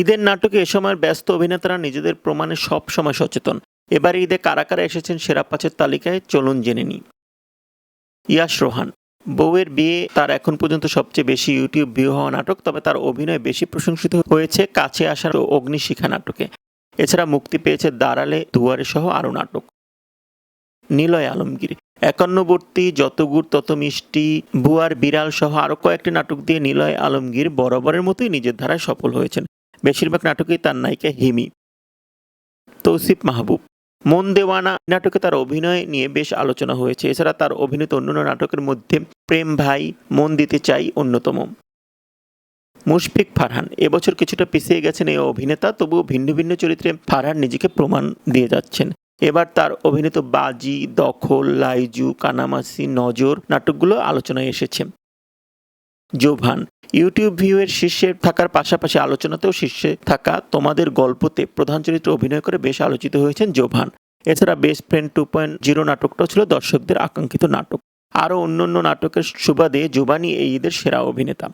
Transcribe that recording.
ঈদের নাটকে এ সময়ের ব্যস্ত অভিনেতারা নিজেদের প্রমাণে সব সময় সচেতন। এবার ঈদে কারা কারা এসেছেন সেরা পাঁচের তালিকায় চলুন জেনে নিই। ইয়াশ রোহান, বউয়ের বিয়ে তার এখন পর্যন্ত সবচেয়ে বেশি ইউটিউব ভিউ হওয়া নাটক, তবে তার অভিনয় বেশি প্রশংসিত হয়েছে কাছে আসার অগ্নিশিখা নাটকে। এছাড়া মুক্তি পেয়েছে দাঁড়ালে দুয়ারে সহ আরও নাটক। নিলয় আলমগীর, একান্নবর্তী যত গুড় তত মিষ্টি, বুয়ার বিড়াল সহ আরও কয়েকটি নাটক দিয়ে নিলয় আলমগীর বরাবরের মতোই নিজের ধারায় সফল হয়েছেন। বেশিরভাগ নাটকেই তার নায়িকা হিমি। তৌসিফ মাহবুব। মন দেওয়ানা নাটকে তার অভিনয় নিয়ে বেশ আলোচনা হয়েছে। এছাড়া তার অভিনীত অন্যান্য নাটকের মধ্যে প্রেম ভাই, মন দিতে চাই অন্যতম। মুশফিক ফারহান। এবছর কিছুটা পিছিয়ে গেছেন এই অভিনেতা, তবুও ভিন্ন ভিন্ন চরিত্রে ফারহান নিজেকে প্রমাণ দিয়ে যাচ্ছেন। এবার তার অভিনীত বাজি, দখল, লাইজু কানামাসি নজর নাটকগুলো আলোচনায় এসেছে। জোভান, ইউটিউব ভিউয়ের শীর্ষে থাকার পাশাপাশি আলোচনাতেও শীর্ষে থাকা তোমাদের গল্পতে প্রধান চরিত্রে অভিনয় করে বেশ আলোচিত হয়েছেন জোভান। এছাড়া best friend two point zero নাটকটাও ছিল দর্শকদের আকাঙ্ক্ষিত নাটক। আরও অন্য নাটকের সুবাদে জোবানি এই ঈদের সেরা অভিনেতা।